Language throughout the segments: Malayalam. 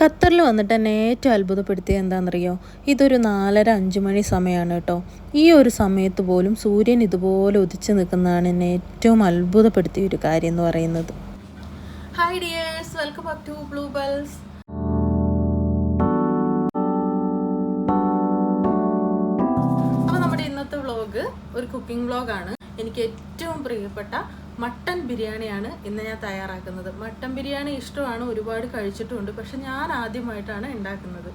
ഖത്തറിൽ വന്നിട്ട് എന്നെ ഏറ്റവും അത്ഭുതപ്പെടുത്തിയത് എന്താണെന്നറിയോ? ഇതൊരു നാലര അഞ്ച് മണി സമയമാണ് കേട്ടോ. ഈ ഒരു സമയത്ത് പോലും സൂര്യൻ ഇതുപോലെ ഉദിച്ചു നിൽക്കുന്നതാണ് എന്നെ ഏറ്റവും അത്ഭുതപ്പെടുത്തിയ ഒരു കാര്യം എന്ന് പറയുന്നത്. Hi dears welcome to Blue Bells അപ്പോൾ നമ്മുടെ ഇന്നത്തെ വ്ളോഗ് ഒരു കുക്കിംഗ് വ്ളോഗാണ് എനിക്ക് ഏറ്റവും പ്രിയപ്പെട്ട മട്ടൻ ബിരിയാണിയാണ് ഇന്ന് ഞാൻ തയ്യാറാക്കുന്നത്. മട്ടൻ ബിരിയാണി ഇഷ്ടമാണ് ഒരുപാട് കഴിച്ചിട്ടുമുണ്ട് പക്ഷെ ഞാൻ ആദ്യമായിട്ടാണ് ഉണ്ടാക്കുന്നത്.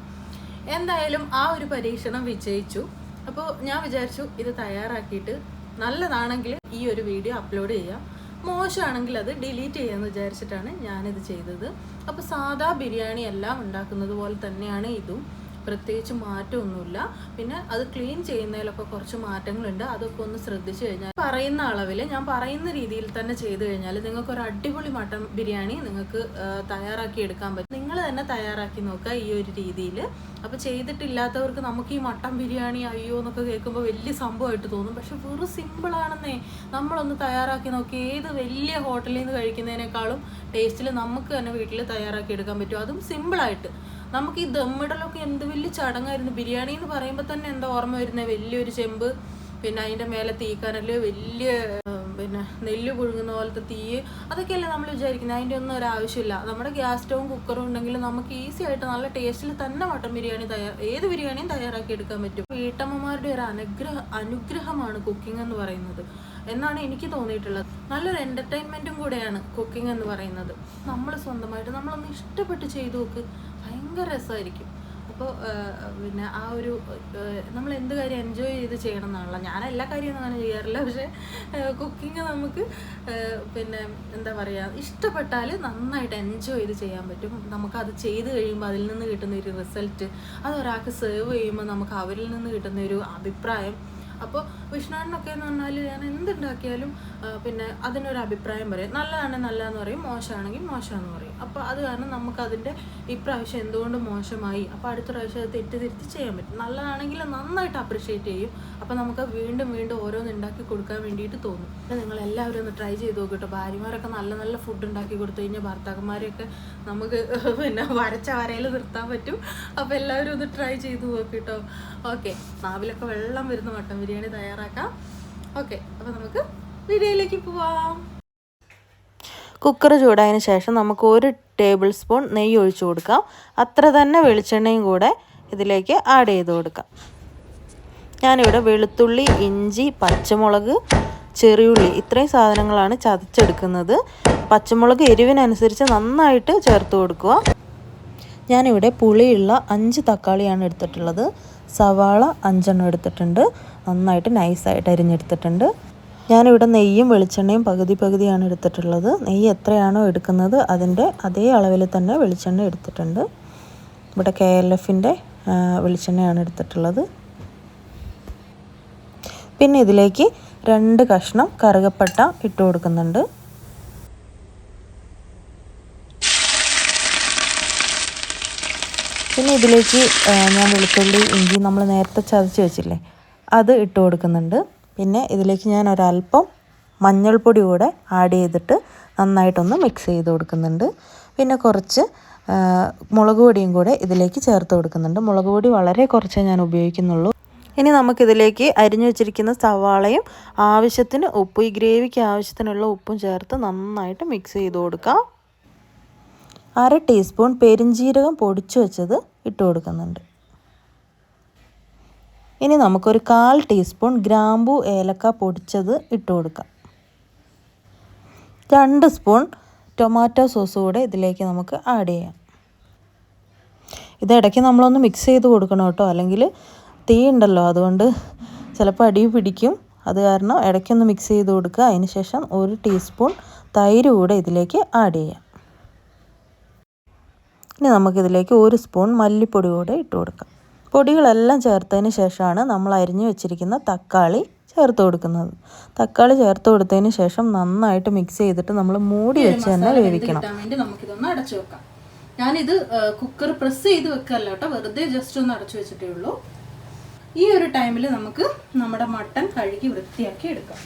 എന്തായാലും ആ ഒരു പരീക്ഷണം വിജയിച്ചു. അപ്പോൾ ഞാൻ വിചാരിച്ചു ഇത് തയ്യാറാക്കിയിട്ട് നല്ലതാണെങ്കിൽ ഈ ഒരു വീഡിയോ അപ്ലോഡ് ചെയ്യാം. മോശമാണെങ്കിൽ അത് ഡിലീറ്റ് ചെയ്യാമെന്ന് വിചാരിച്ചിട്ടാണ് ഞാനിത് ചെയ്തത്. അപ്പോൾ സാധാ ബിരിയാണി എല്ലാം ഉണ്ടാക്കുന്നത് പോലെ തന്നെയാണ് ഇതും. പ്രത്യേകിച്ച് മാറ്റമൊന്നുമില്ല. പിന്നെ അത് ക്ലീൻ ചെയ്യുന്നതിലൊക്കെ കുറച്ച് മാറ്റങ്ങളുണ്ട്. അതൊക്കെ ഒന്ന് ശ്രദ്ധിച്ചു കഴിഞ്ഞാൽ പറയുന്ന അളവിൽ ഞാൻ പറയുന്ന രീതിയിൽ തന്നെ ചെയ്തു കഴിഞ്ഞാൽ നിങ്ങൾക്ക് ഒരു അടിപൊളി മട്ടൻ ബിരിയാണി നിങ്ങൾക്ക് തയ്യാറാക്കി എടുക്കാൻ പറ്റും. നിങ്ങൾ തന്നെ തയ്യാറാക്കി നോക്കുക ഈ ഒരു രീതിയിൽ അപ്പോൾ ചെയ്തിട്ടില്ലാത്തവർക്ക് നമുക്ക് ഈ മട്ടൻ ബിരിയാണി അയ്യോ എന്നൊക്കെ കേൾക്കുമ്പോൾ വലിയ സംഭവമായിട്ട് തോന്നും. പക്ഷെ വെറും സിമ്പിളാണെന്നേ നമ്മളൊന്ന് തയ്യാറാക്കി നോക്കി ഏത് വലിയ ഹോട്ടലിൽ നിന്ന് കഴിക്കുന്നതിനേക്കാളും ടേസ്റ്റിൽ നമുക്ക് തന്നെ വീട്ടിൽ തയ്യാറാക്കി എടുക്കാൻ പറ്റും. അതും സിമ്പിളായിട്ട് നമുക്ക് ഈ ദമ്മിടലൊക്കെ എന്ത് വലിയ ചടങ്ങായിരുന്നു. ബിരിയാണി എന്ന് പറയുമ്പോൾ തന്നെ എന്താ ഓർമ്മ വരുന്നത് വലിയൊരു ചെമ്പ് പിന്നെ അതിന്റെ മേലെ തീക്കാനൽ വലിയ പിന്നെ നെല്ല് പുഴുങ്ങുന്ന പോലത്തെ തീ അതൊക്കെയല്ലേ നമ്മൾ വിചാരിക്കുന്നത്? അതിന്റെ ഒന്നും ഒരു ആവശ്യമില്ല. നമ്മുടെ ഗ്യാസ് സ്റ്റവും കുക്കറും ഉണ്ടെങ്കിൽ നമുക്ക് ഈസി ആയിട്ട് നല്ല ടേസ്റ്റിൽ തന്നെ മട്ടൻ ബിരിയാണി തയ്യാർ ഏത് ബിരിയാണിയും തയ്യാറാക്കി എടുക്കാൻ പറ്റും. വീട്ടമ്മമാരുടെ ഒരു അനുഗ്രഹ അനുഗ്രഹമാണ് കുക്കിംഗ് എന്ന് പറയുന്നത്. എന്നാണ് എനിക്ക് തോന്നിയിട്ടുള്ളത്. നല്ലൊരു എന്റർടൈൻമെന്റും കൂടെയാണ് കുക്കിംഗ് എന്ന് പറയുന്നത്. നമ്മൾ സ്വന്തമായിട്ട് നമ്മളൊന്ന് ഇഷ്ടപ്പെട്ട് ചെയ്തു നോക്ക്. ഭയങ്കര രസമായിരിക്കും. അപ്പോൾ പിന്നെ ആ ഒരു നമ്മൾ എന്ത് കാര്യം എൻജോയ് ചെയ്ത് ചെയ്യണം എന്നാണല്ലോ ഞാൻ എല്ലാ കാര്യവും അങ്ങനെ ചെയ്യാറില്ല. പക്ഷേ കുക്കിംഗ് നമുക്ക് പിന്നെ എന്താ പറയുക ഇഷ്ടപ്പെട്ടാൽ നന്നായിട്ട് എൻജോയ് ചെയ്ത് ചെയ്യാൻ പറ്റും. നമുക്ക് അത് ചെയ്ത് കഴിയുമ്പോൾ അതിൽ നിന്ന് കിട്ടുന്ന ഒരു റിസൾട്ട് അത് ഒരാൾക്ക് സെർവ് ചെയ്യുമ്പോൾ നമുക്ക് അവരിൽ നിന്ന് കിട്ടുന്ന ഒരു അഭിപ്രായം അപ്പോൾ വിഷ്ണുവിനൊക്കെ എന്ന് പറഞ്ഞാൽ ഞാൻ എന്തുണ്ടാക്കിയാലും പിന്നെ അതിനൊരു അഭിപ്രായം പറയും. നല്ലതാണെങ്കിൽ നല്ലതെന്ന് പറയും. മോശമാണെങ്കിൽ മോശമാണെന്ന് പറയും. അപ്പോൾ അത് കാരണം നമുക്ക് നമുക്കതിന്റെ ഇപ്രാവശ്യം എന്തുകൊണ്ട് മോശമായി? അപ്പോൾ അടുത്ത പ്രാവശ്യം അത് തെറ്റ് തിരുത്തി ചെയ്യാൻ പറ്റും. നല്ലതാണെങ്കിൽ നന്നായിട്ട് അപ്രിഷ്യേറ്റ് ചെയ്യും. അപ്പോൾ നമുക്ക് വീണ്ടും വീണ്ടും ഓരോന്ന് ഉണ്ടാക്കി കൊടുക്കാൻ വേണ്ടിയിട്ട് തോന്നും. പിന്നെ നിങ്ങൾ എല്ലാവരും ഒന്ന് ട്രൈ ചെയ്ത് നോക്കിട്ടോ. ഭാര്യമാരൊക്കെ നല്ല നല്ല ഫുഡ് ഉണ്ടാക്കി കൊടുത്തു കഴിഞ്ഞാൽ ഭർത്താക്കന്മാരെയൊക്കെ നമുക്ക് പിന്നെ വരച്ച വരയിൽ നിർത്താൻ പറ്റും. അപ്പോൾ എല്ലാവരും ഒന്ന് ട്രൈ ചെയ്ത് നോക്കിട്ടോ. ഓക്കെ നാവിലൊക്കെ വെള്ളം വരുന്ന മട്ടൻ ബിരിയാണി തയ്യാറാക്കാം. ഓക്കെ അപ്പോൾ നമുക്ക് വീഡിയോയിലേക്ക് പോവാം. കുക്കർ ചൂടായതിന് ശേഷം നമുക്ക് ഒരു ടേബിൾ സ്പൂൺ നെയ്യ് ഒഴിച്ചു കൊടുക്കാം. അത്ര തന്നെ വെളിച്ചെണ്ണയും കൂടെ ഇതിലേക്ക് ആഡ് ചെയ്ത് കൊടുക്കാം. ഞാനിവിടെ വെളുത്തുള്ളി ഇഞ്ചി പച്ചമുളക് ചെറിയുള്ളി ഇത്രയും സാധനങ്ങളാണ് ചതച്ചെടുക്കുന്നത്. പച്ചമുളക് എരിവിനനുസരിച്ച് നന്നായിട്ട് ചേർത്ത് കൊടുക്കുക. ഞാനിവിടെ പുളിയുള്ള അഞ്ച് തക്കാളിയാണ് എടുത്തിട്ടുള്ളത്. സവാള അഞ്ചെണ്ണം എടുത്തിട്ടുണ്ട്. നന്നായിട്ട് നൈസായിട്ട് അരിഞ്ഞെടുത്തിട്ടുണ്ട്. ഞാനിവിടെ നെയ്യും വെളിച്ചെണ്ണയും പകുതി പകുതിയാണ് എടുത്തിട്ടുള്ളത്. നെയ്യ് എത്രയാണോ എടുക്കുന്നത് അതിന്റെ അതേ അളവിൽ തന്നെ വെളിച്ചെണ്ണ എടുത്തിട്ടുണ്ട്. ഇവിടെ കെ എൽ എഫിന്റെ വെളിച്ചെണ്ണയാണ് എടുത്തിട്ടുള്ളത്. പിന്നെ ഇതിലേക്ക് രണ്ട് കഷ്ണം കറുകപ്പട്ട ഇട്ട് കൊടുക്കുന്നുണ്ട്. പിന്നെ ഇതിലേക്ക് ഞാൻ വെളുത്തുള്ളി ഇഞ്ചി നമ്മൾ നേരത്തെ ചതച്ച് വെച്ചില്ലേ അത് ഇട്ട് കൊടുക്കുന്നുണ്ട്. പിന്നെ ഇതിലേക്ക് ഞാൻ ഒരല്പം മഞ്ഞൾപ്പൊടി കൂടെ ആഡ് ചെയ്തിട്ട് നന്നായിട്ടൊന്ന് മിക്സ് ചെയ്ത് കൊടുക്കുന്നുണ്ട്. പിന്നെ കുറച്ച് മുളക് പൊടിയും കൂടെ ഇതിലേക്ക് ചേർത്ത് കൊടുക്കുന്നുണ്ട്. മുളക് പൊടി വളരെ കുറച്ചേ ഞാൻ ഉപയോഗിക്കുന്നുള്ളൂ. ഇനി നമുക്കിതിലേക്ക് അരിഞ്ഞു വെച്ചിരിക്കുന്ന സവാളയും ആവശ്യത്തിന് ഉപ്പ് ഈ ഗ്രേവിക്ക് ആവശ്യത്തിനുള്ള ഉപ്പും ചേർത്ത് നന്നായിട്ട് മിക്സ് ചെയ്ത് കൊടുക്കാം. അര ടീസ്പൂൺ പെരിഞ്ജീരകം പൊടിച്ചു വെച്ചത് ഇട്ട് കൊടുക്കുന്നുണ്ട്. ഇനി നമുക്കൊരു കാൽ ടീസ്പൂൺ ഗ്രാമ്പു ഏലക്ക പൊടിച്ചത് ഇട്ട് കൊടുക്കാം. രണ്ട് സ്പൂൺ ടൊമാറ്റോ സോസ് കൂടെ ഇതിലേക്ക് നമുക്ക് ആഡ് ചെയ്യാം. ഇത് ഇടയ്ക്ക് നമ്മളൊന്ന് മിക്സ് ചെയ്ത് കൊടുക്കണം കേട്ടോ. അല്ലെങ്കിൽ തീ ഉണ്ടല്ലോ അതുകൊണ്ട് ചിലപ്പോൾ അടി പിടിക്കും. അത് കാരണം ഇടയ്ക്കൊന്ന് മിക്സ് ചെയ്ത് കൊടുക്കുക. അതിന് ശേഷം ഒരു ടീസ്പൂൺ തൈര് കൂടെ ഇതിലേക്ക് ആഡ് ചെയ്യാം. ഇനി നമുക്കിതിലേക്ക് ഒരു സ്പൂൺ മല്ലിപ്പൊടി കൂടെ ഇട്ട് കൊടുക്കാം. പൊടികളെല്ലാം ചേർത്തതിന് ശേഷമാണ് നമ്മൾ അരിഞ്ഞു വെച്ചിരിക്കുന്ന തക്കാളി ചേർത്ത് കൊടുക്കുന്നത്. തക്കാളി ചേർത്ത് കൊടുത്തതിന് ശേഷം നന്നായിട്ട് മിക്സ് ചെയ്തിട്ട് നമ്മൾ മൂടി വെച്ച് തന്നെ വേവിക്കണം. നമുക്കിതൊന്ന് അടച്ചു വെക്കാം. ഞാനിത് കുക്കർ പ്രസ് ചെയ്ത് വെക്കല്ല കേട്ടോ. വെറുതെ ജസ്റ്റ് ഒന്ന് അടച്ചു വെച്ചിട്ടേ ഉള്ളൂ. ഈ ഒരു ടൈമിൽ നമുക്ക് നമ്മുടെ മട്ടൺ കഴുകി വൃത്തിയാക്കി എടുക്കാം.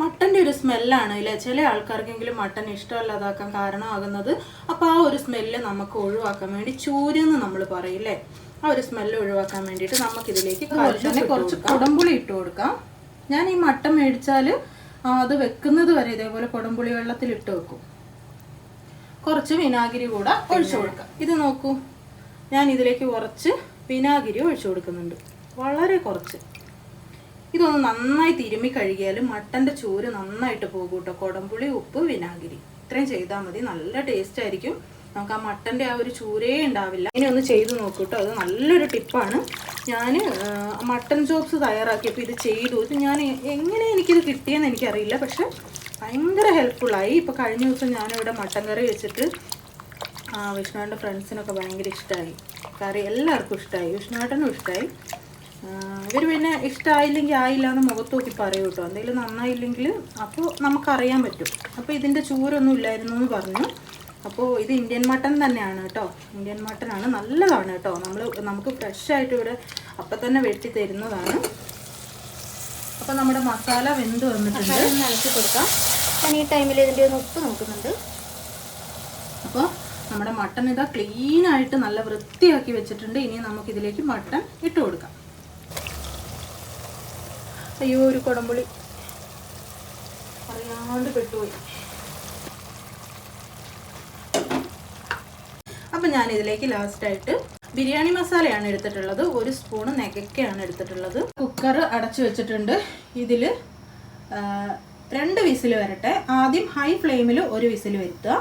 മട്ടന്റെ ഒരു സ്മെല്ലാണ് ഇല്ലേ? ചില ആൾക്കാർക്കെങ്കിലും മട്ടൻ ഇഷ്ടമല്ലാതാക്കാൻ കാരണമാകുന്നത്. അപ്പോൾ ആ ഒരു സ്മെല്ല് നമുക്ക് ഒഴിവാക്കാൻ വേണ്ടി ചൂരെന്ന് നമ്മൾ പറയില്ലേ ആ ഒരു സ്മെല്ല് ഒഴിവാക്കാൻ വേണ്ടിയിട്ട് നമുക്കിതിലേക്ക് തന്നെ കുറച്ച് കുടംപുളി ഇട്ട് കൊടുക്കാം. ഞാൻ ഈ മട്ടൻ മേടിച്ചാൽ അത് വെക്കുന്നത് വരെ ഇതേപോലെ കുടംപുളി വെള്ളത്തിൽ ഇട്ട് വെക്കും. കുറച്ച് വിനാഗിരി കൂടെ ഒഴിച്ചു കൊടുക്കാം. ഇത് നോക്കൂ. ഞാൻ ഇതിലേക്ക് കുറച്ച് വിനാഗിരി ഒഴിച്ചു കൊടുക്കുന്നുണ്ട്. വളരെ കുറച്ച്. ഇതൊന്ന് നന്നായി തിരുമ്മി കഴുകിയാൽ മട്ടന്റെ ചൂര് നന്നായിട്ട് പോകും കേട്ടോ കുടംപുളി ഉപ്പ് വിനാഗിരി. ഇത്രയും ചെയ്താൽ മതി. നല്ല ടേസ്റ്റ് ആയിരിക്കും. നമുക്ക് ആ മട്ടന്റെ ആ ഒരു ചൂരേ ഉണ്ടാവില്ല. ഇനി ഒന്ന് ചെയ്ത് നോക്കൂ കേട്ടോ അത് നല്ലൊരു ടിപ്പാണ് ഞാൻ മട്ടൻ ചോപ്സ് തയ്യാറാക്കിയപ്പോൾ ഇത് ചെയ്തു. ഇത് ഞാൻ എങ്ങനെ എനിക്കിത് കിട്ടിയെന്ന് എനിക്കറിയില്ല. പക്ഷെ ഭയങ്കര ഹെൽപ്ഫുള്ളായി ഇപ്പോൾ കഴിഞ്ഞ ദിവസം ഞാനിവിടെ മട്ടൻ കറി വെച്ചിട്ട് വിഷ്ണുവിന്റെ ഫ്രണ്ട്സിനൊക്കെ ഭയങ്കര ഇഷ്ടമായി കറി എല്ലാവർക്കും ഇഷ്ടമായി വിഷ്ണുവേട്ടനും ഇഷ്ടമായി ഇവർ പിന്നെ ഇഷ്ടമായില്ലെങ്കിൽ ആയില്ല എന്ന് മുഖത്ത് നോക്കി പറയൂ കേട്ടോ. എന്തെങ്കിലും നന്നായില്ലെങ്കിൽ അപ്പോൾ നമുക്കറിയാൻ പറ്റും. അപ്പോൾ ഇതിന്റെ ചൂരൊന്നും ഇല്ലായിരുന്നു എന്ന് പറഞ്ഞു. അപ്പോൾ ഇത് ഇന്ത്യൻ മട്ടൺ തന്നെയാണ് കേട്ടോ. ഇന്ത്യൻ മട്ടനാണ്. നല്ലതാണ് കേട്ടോ. നമ്മൾ നമുക്ക് ഫ്രഷായിട്ട് ഇവിടെ അപ്പം തന്നെ വെട്ടി തരുന്നതാണ്. അപ്പോൾ നമ്മുടെ മസാല വെന്ത് വന്നിട്ടുണ്ട്. ഇളക്കി കൊടുക്കാം. ഞാൻ ഈ ടൈമിൽ ഇതിന്റെ ഒന്ന് ഉപ്പ് നോക്കുന്നുണ്ട്. അപ്പോൾ നമ്മുടെ മട്ടൺ ഇതാ ക്ലീനായിട്ട് നല്ല വൃത്തിയാക്കി വെച്ചിട്ടുണ്ട്. ഇനി നമുക്കിതിലേക്ക് മട്ടൺ ഇട്ട് കൊടുക്കാം. അയ്യോ ഒരു കുടംപുളി. അറിയാണ്ട് പെട്ടുപോയി. അപ്പം ഞാൻ ഇതിലേക്ക് ലാസ്റ്റായിട്ട് ബിരിയാണി മസാലയാണ് എടുത്തിട്ടുള്ളത്. ഒരു സ്പൂണ് നെകക്കയാണ് എടുത്തിട്ടുള്ളത്. കുക്കർ അടച്ചു വെച്ചിട്ടുണ്ട്. ഇതിൽ രണ്ട് വിസിൽ വരട്ടെ. ആദ്യം ഹൈ ഫ്ലെയിമിൽ ഒരു വിസിൽ വരുത്തുക.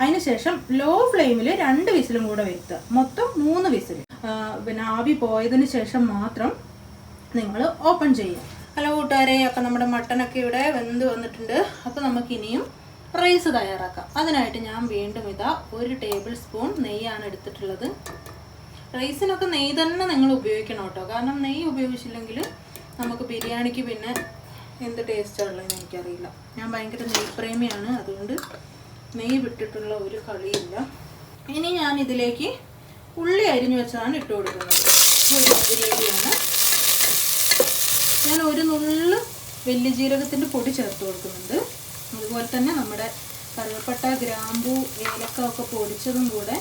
അതിനുശേഷം ലോ ഫ്ലെയിമിൽ രണ്ട് വിസിലും കൂടെ വരുത്തുക. മൊത്തം മൂന്ന് വിസിൽ പിന്നെ ആവി പോയതിന് ശേഷം മാത്രം നിങ്ങൾ ഓപ്പൺ ചെയ്യുക. ഹലോ കൂട്ടുകാരെ അപ്പം നമ്മുടെ മട്ടനൊക്കെ ഇവിടെ വെന്ത് വന്നിട്ടുണ്ട്. അപ്പോൾ നമുക്ക് ഇനിയും റൈസ് തയ്യാറാക്കാം. അതിനായിട്ട് ഞാൻ വീണ്ടും ഇതാ ഒരു ടേബിൾ സ്പൂൺ നെയ്യാണ് എടുത്തിട്ടുള്ളത്. റൈസിനൊക്കെ നെയ്യ് തന്നെ നിങ്ങൾ ഉപയോഗിക്കണം കേട്ടോ. കാരണം നെയ്യ് ഉപയോഗിച്ചില്ലെങ്കിൽ നമുക്ക് ബിരിയാണിക്ക് പിന്നെ എന്ത് ടേസ്റ്റാണുള്ളതെന്ന് എനിക്കറിയില്ല. ഞാൻ ഭയങ്കര നെയ്യ് പ്രേമിയാണ്. അതുകൊണ്ട് നെയ്യ് വിട്ടിട്ടുള്ള ഒരു കളിയില്ല. ഇനി ഞാൻ ഇതിലേക്ക് ഉള്ളി അരിഞ്ഞു വെച്ചതാണ് ഇട്ട് കൊടുക്കുന്നത്. ഒരു രീതിയാണ് ഞാൻ ഒരു നുള്ള് വലിയ ജീരകത്തിന്റെ പൊടി ചേർത്ത് കൊടുക്കുന്നുണ്ട്. അതുപോലെ തന്നെ നമ്മുടെ കറുവപ്പട്ട ഗ്രാമ്പൂ ഏലക്ക ഒക്കെ പൊടിച്ചതും കൂടെ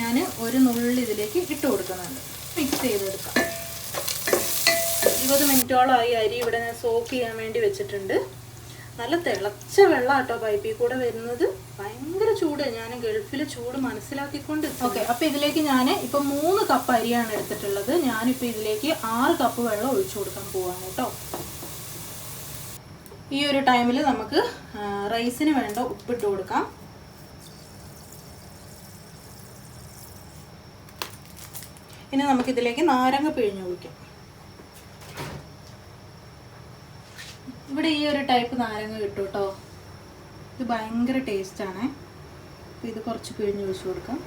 ഞാൻ ഒരു നുള്ളി ഇതിലേക്ക് ഇട്ട് കൊടുക്കുന്നുണ്ട്. മിക്സ് ചെയ്തെടുക്കാം. ഇരുപത് മിനിറ്റോളമായി അരി ഇവിടെ ഞാൻ സോക്ക് ചെയ്യാൻ വേണ്ടി വെച്ചിട്ടുണ്ട്. നല്ല തിളച്ച വെള്ളം കേട്ടോ പൈപ്പിൽ കൂടെ വരുന്നത്. ഭയങ്കര ചൂട്. ഞാൻ ഗൾഫിൽ ചൂട് മനസ്സിലാക്കിക്കൊണ്ട് ഓക്കെ അപ്പൊ ഇതിലേക്ക് ഞാൻ ഇപ്പം മൂന്ന് കപ്പ് അരിയാണ് എടുത്തിട്ടുള്ളത്. ഞാനിപ്പോൾ ഇതിലേക്ക് ആറ് കപ്പ് വെള്ളം ഒഴിച്ചു കൊടുക്കാൻ പോവാണ് കേട്ടോ. ഈ ഒരു ടൈമിൽ നമുക്ക് റൈസിന് വേണ്ട ഉപ്പിട്ട് കൊടുക്കാം. ഇനി നമുക്കിതിലേക്ക് നാരങ്ങ പിഴിഞ്ഞ് ഇവിടെ ഈ ഒരു ടൈപ്പ് നാരങ്ങ കിട്ടും കേട്ടോ ഇത് ഭയങ്കര ടേസ്റ്റാണ് ഇത് കുറച്ച് പിഴിഞ്ഞ് ഒഴിച്ചു കൊടുക്കാം.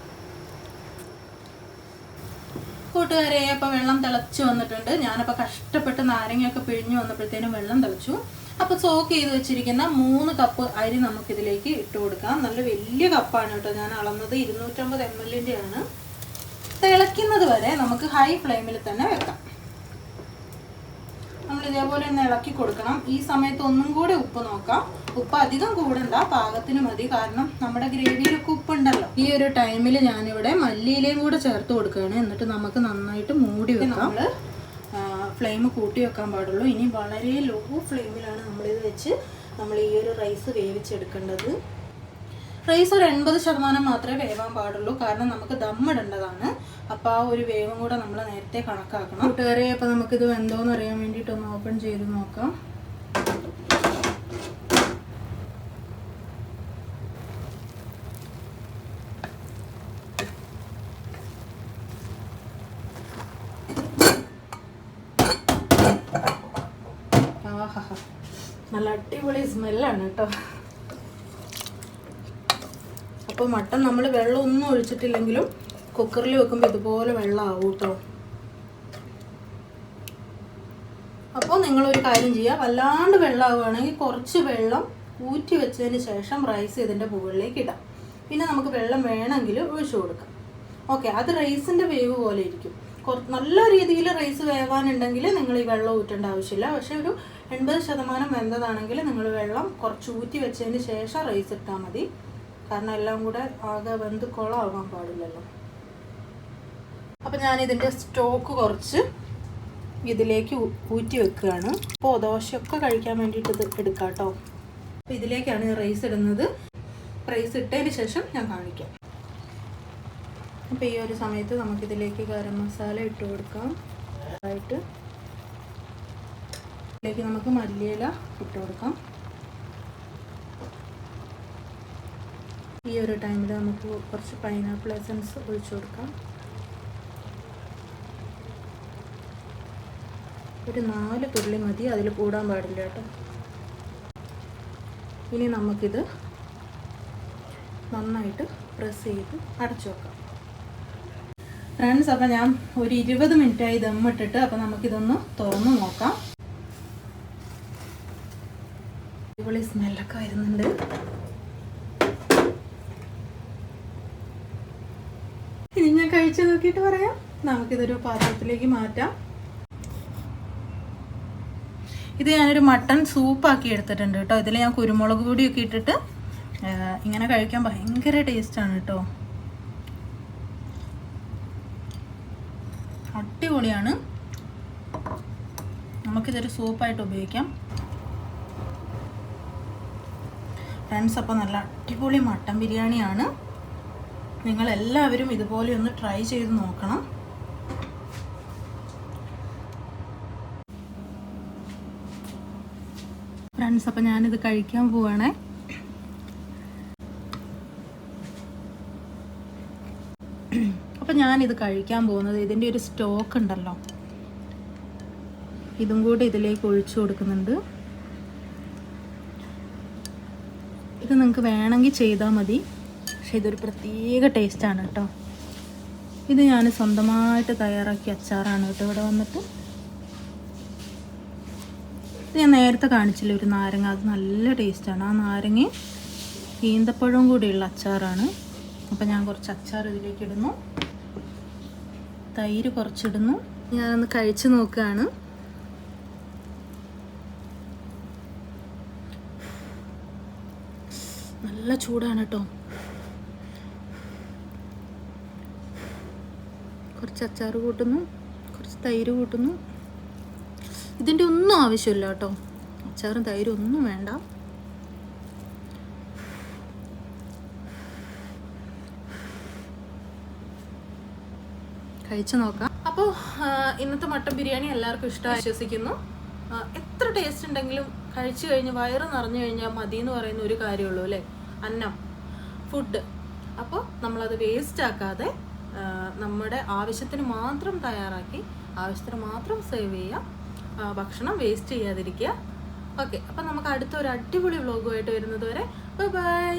കൂട്ടുകാരെ അപ്പോൾ വെള്ളം തിളച്ച് വന്നിട്ടുണ്ട്. ഞാനപ്പോൾ കഷ്ടപ്പെട്ട് നാരങ്ങയൊക്കെ പിഴിഞ്ഞ് വന്നപ്പോഴത്തേനും വെള്ളം തിളച്ചു. അപ്പോൾ സോക്ക് ചെയ്ത് വെച്ചിരിക്കുന്ന മൂന്ന് കപ്പ് അരി നമുക്കിതിലേക്ക് ഇട്ട് കൊടുക്കാം. നല്ല വലിയ കപ്പാണ് കേട്ടോ. ഞാൻ അളന്നത് ഇരുന്നൂറ്റമ്പത് എം എല്ലിന്റെ ആണ് തിളയ്ക്കുന്നത് വരെ നമുക്ക് ഹൈ ഫ്ലെയിമിൽ തന്നെ വെക്കാം. ഇതേപോലെ ഒന്ന് ഇളക്കി കൊടുക്കണം. ഈ സമയത്ത് ഒന്നും കൂടി ഉപ്പ് നോക്കാം. ഉപ്പ് അധികം കൂടണ്ട. പാകത്തിന് മതി. കാരണം നമ്മുടെ ഗ്രേവിയിലൊക്കെ ഉപ്പുണ്ടല്ലോ. ഈ ഒരു ടൈമിൽ ഞാനിവിടെ മല്ലിയിലയും കൂടെ ചേർത്ത് കൊടുക്കുകയാണ്. എന്നിട്ട് നമുക്ക് നന്നായിട്ട് മൂടി വെക്കാം. നമ്മൾ ഫ്ലെയിം കൂട്ടി വെക്കാൻ പാടുള്ളൂ. ഇനി വളരെ ലോ ഫ്ലെയിമിലാണ് നമ്മളിത് വെച്ച് നമ്മൾ ഈ ഒരു റൈസ് വേവിച്ചെടുക്കേണ്ടത്. റൈസ് ഒരു എൺപത് ശതമാനം മാത്രമേ വേവാൻ പാടുള്ളൂ. കാരണം നമുക്ക് ദമ്മിടേണ്ടതാണ് അപ്പോൾ ആ ഒരു വേവും കൂടെ നമ്മൾ നേരത്തെ കണക്കാക്കണം. കൂട്ടുകാരെ അപ്പോൾ നമുക്കിത് വെന്തോന്ന് അറിയാൻ വേണ്ടിയിട്ട് ഒന്ന് ഓപ്പൺ ചെയ്ത് നോക്കാം. നല്ല അടിപൊളി സ്മെല്ലാണ് കേട്ടോ. അപ്പോൾ മട്ടൻ നമ്മൾ വെള്ളം ഒന്നും ഒഴിച്ചിട്ടില്ലെങ്കിലും കുക്കറിൽ വെക്കുമ്പോൾ ഇതുപോലെ വെള്ളമാവും കേട്ടോ അപ്പോൾ നിങ്ങളൊരു കാര്യം ചെയ്യുക വല്ലാണ്ട് വെള്ളമാവുകയാണെങ്കിൽ കുറച്ച് വെള്ളം ഊറ്റി വെച്ചതിന് ശേഷം റൈസ് ഇതിന്റെ മുകളിലേക്ക് ഇടാം. പിന്നെ നമുക്ക് വെള്ളം വേണമെങ്കിൽ ഒഴിച്ചു കൊടുക്കാം. ഓക്കെ അത് റൈസിന്റെ വേവ് പോലെ ഇരിക്കും. നല്ല രീതിയിൽ റൈസ് വേവാനുണ്ടെങ്കിൽ നിങ്ങൾ ഈ വെള്ളം ഊറ്റേണ്ട ആവശ്യമില്ല. പക്ഷേ ഒരു എൺപത് ശതമാനം വെന്തതാണെങ്കിൽ നിങ്ങൾ വെള്ളം കുറച്ച് ഊറ്റി വെച്ചതിന് ശേഷം റൈസ് ഇട്ടാൽ മതി. കാരണം എല്ലാം കൂടെ ആകെ വെന്ത് കുളമാകാൻ പാടില്ലല്ലോ. അപ്പം ഞാൻ ഇതിന്റെ സ്റ്റോക്ക് കുറച്ച് ഇതിലേക്ക് ഊറ്റി വെക്കുകയാണ്. അപ്പോൾ ദോശയൊക്കെ കഴിക്കാൻ വേണ്ടിയിട്ട് ഇത് എടുക്കാം കേട്ടോ അപ്പോൾ ഇതിലേക്കാണ് റൈസ് ഇടുന്നത്. റൈസ് ഇട്ടതിന് ശേഷം ഞാൻ കാണിക്കാം. അപ്പോൾ ഈ ഒരു സമയത്ത് നമുക്കിതിലേക്ക് ഗരം മസാല ഇട്ട് കൊടുക്കാം. ആയിട്ട് ഇതിലേക്ക് നമുക്ക് മല്ലിയില ഇട്ട് കൊടുക്കാം. ഈ ഒരു ടൈമിൽ നമുക്ക് കുറച്ച് പൈനാപ്പിൾ എസൻസ് ഒഴിച്ചു കൊടുക്കാം. ഒരു നാല് തുള്ളി മതി അതിൽ കൂടാൻ പാടില്ല കേട്ടോ. ഇനി നമുക്കിത് നന്നായിട്ട് പ്രസ് ചെയ്ത് അടച്ചു വെക്കാം. ഫ്രണ്ട്സ് അപ്പം ഞാൻ ഒരു ഇരുപത് മിനിറ്റായി ദമ്മിട്ടിട്ട് അപ്പം നമുക്കിതൊന്ന് തുറന്നു നോക്കാം. അടിപൊളി സ്മെല്ലൊക്കെ വരുന്നുണ്ട് ഇനി ഞാൻ കഴിച്ചു നോക്കിയിട്ട് പറയാം. നമുക്കിതൊരു പാത്രത്തിലേക്ക് മാറ്റാം. ഇത് ഞാനൊരു മട്ടൺ സൂപ്പാക്കി എടുത്തിട്ടുണ്ട് കേട്ടോ. ഇതിൽ ഞാൻ കുരുമുളക് പൊടിയൊക്കെ ഇട്ടിട്ട് ഇങ്ങനെ കഴിക്കാൻ ഭയങ്കര ടേസ്റ്റാണ് കേട്ടോ. അടിപൊളിയാണ്. നമുക്കിതൊരു സൂപ്പായിട്ട് ഉപയോഗിക്കാം. ഫ്രണ്ട്സ് അപ്പോൾ നല്ല അടിപൊളി മട്ടൻ ബിരിയാണിയാണ്. നിങ്ങളെല്ലാവരും ഇതുപോലെ ഒന്ന് ട്രൈ ചെയ്ത് നോക്കണം. ഫ്രണ്ട്സ് അപ്പം ഞാനിത് കഴിക്കാൻ പോവാണേ. അപ്പം ഞാനിത് കഴിക്കാൻ പോകുന്നത് ഇതിന്റെ ഒരു സ്റ്റോക്ക് ഉണ്ടല്ലോ. ഇതും കൂടി ഇതിലേക്ക് ഒഴിച്ചു കൊടുക്കുന്നുണ്ട്. ഇത് നിങ്ങൾക്ക് വേണമെങ്കിൽ ചെയ്താൽ മതി. പക്ഷെ ഇതൊരു പ്രത്യേക ടേസ്റ്റാണ് കേട്ടോ. ഇത് ഞാൻ സ്വന്തമായിട്ട് തയ്യാറാക്കിയ അച്ചാറാണ് കേട്ടോ ഇവിടെ വന്നിട്ട്. ഞാൻ നേരത്തെ കാണിച്ചില്ല ഒരു നാരങ്ങ അത് നല്ല ടേസ്റ്റാണ്. ആ നാരങ്ങയും ഈന്തപ്പഴവും കൂടിയുള്ള അച്ചാറാണ്. അപ്പം ഞാൻ കുറച്ച് അച്ചാർ ഇതിലേക്ക് ഇടുന്നു. തൈര് കുറച്ചിടുന്നു. ഞാനൊന്ന് കഴിച്ച് നോക്കുകയാണ്. നല്ല ചൂടാണ് കേട്ടോ. കുറച്ച് അച്ചാർ കൂട്ടുന്നു കുറച്ച് തൈര് കൂട്ടുന്നു. ഇതിന്റെ ഒന്നും ആവശ്യമില്ല കേട്ടോ. അച്ചാറും തൈരും ഒന്നും വേണ്ട. കഴിച്ചു നോക്കാം. അപ്പോൾ ഇന്നത്തെ മട്ടൻ ബിരിയാണി എല്ലാവർക്കും ഇഷ്ടമായി വിശ്വസിക്കുന്നു. എത്ര ടേസ്റ്റ് ഉണ്ടെങ്കിലും കഴിച്ചു കഴിഞ്ഞ് വയറ് നിറഞ്ഞു കഴിഞ്ഞാൽ മതി എന്ന് പറയുന്ന ഒരു കാര്യമുള്ളൂ അല്ലേ? അന്നം ഫുഡ് അപ്പോൾ നമ്മളത് വേസ്റ്റ് ആക്കാതെ നമ്മുടെ ആവശ്യത്തിന് മാത്രം തയ്യാറാക്കി ആവശ്യത്തിന് മാത്രം സേവ് ചെയ്യുക ഭക്ഷണം വേസ്റ്റ് ചെയ്യാതിരിക്കുക. ഓക്കെ അപ്പം നമുക്ക് അടുത്ത ഒരു അടിപൊളി വ്ളോഗുമായിട്ട് വരുന്നത് വരെ. Bye bye